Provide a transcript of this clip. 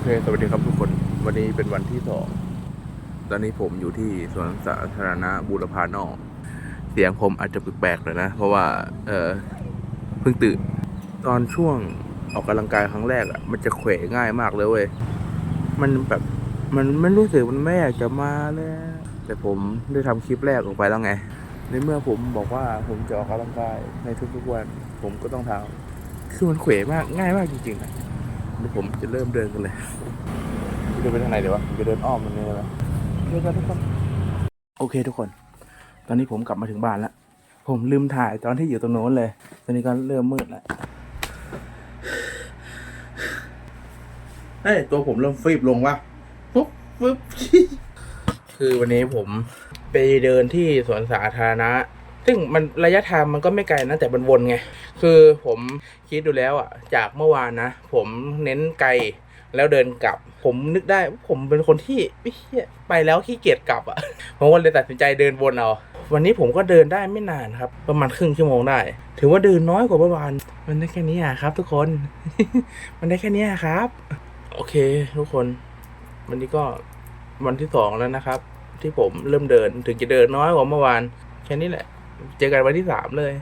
อเค สวัสดีครับทุกคน วันนี้เป็นวันที่สอง ตอนนี้ผมอยู่ที่สวนสาธารณะบูรพานอก เสียงผมอาจจะแปลกๆหน่อยนะ เพราะว่า เออเพิ่งตื่น ตอนช่วงออกกำลังกายครั้งแรกอะ่ะ มันจะเขวง่ายมากเลยเว้ย มันแบบ มันไม่รู้สึกมันไม่อยากจะมาเลย แต่ผมได้ทำคลิปแรกออกไปแล้วไง ในเมื่อผมบอกว่าผมจะออกกำลังกายในทุกๆวัน ผมก็ต้องทำคือมันเขวมาก ง่ายมากจริงๆนะ เดี๋ยวผมจะเริ่มเดินกันเลยจะเดินไปทางไหนเดี๋ยววะจะเดินอ้อมมันเลยไหมเดินกันทุกคน โอเคทุกคน ตอนนี้ผมกลับมาถึงบ้านแล้ว ผมลืมถ่ายตอนที่อยู่ตรงโน้นเลย ตอนนี้ก็เริ่มมืดแล้วเฮ้ยตัวผมเริ่มฟีบลงวะปุ๊บปุ๊บคือวันนี้ผมไปเดินที่สวนสาธารณะ ซึ่งมันระยะทางมันก็ไม่ไกลนะแต่มันวนไง คือผมคิดดูแล้วอะจากเมื่อวานนะ ผมเน้นไกลแล้วเดินกลับ ผมนึกได้ว่าผมเป็นคนที่ไปแล้วขี้เกียจกลับอะ ผมก็เลยตัดสินใจเดินวนเอาวันนี้ผมก็เดินได้ไม่นานครับ ประมาณครึ่งชั่วโมงได้ ถือว่าเดินน้อยกว่าเมื่อวานมันได้แค่นี้อะครับ ทุกคน มันได้แค่นี้อะครับ โอเค ทุกคน วันนี้ก็วันที่สองแล้วนะครับ ที่ผมเริ่มเดินถึงจะเดินน้อยกว่าเมื่อวาน แค่นี้แหละ เจอกันวันที่สามเลย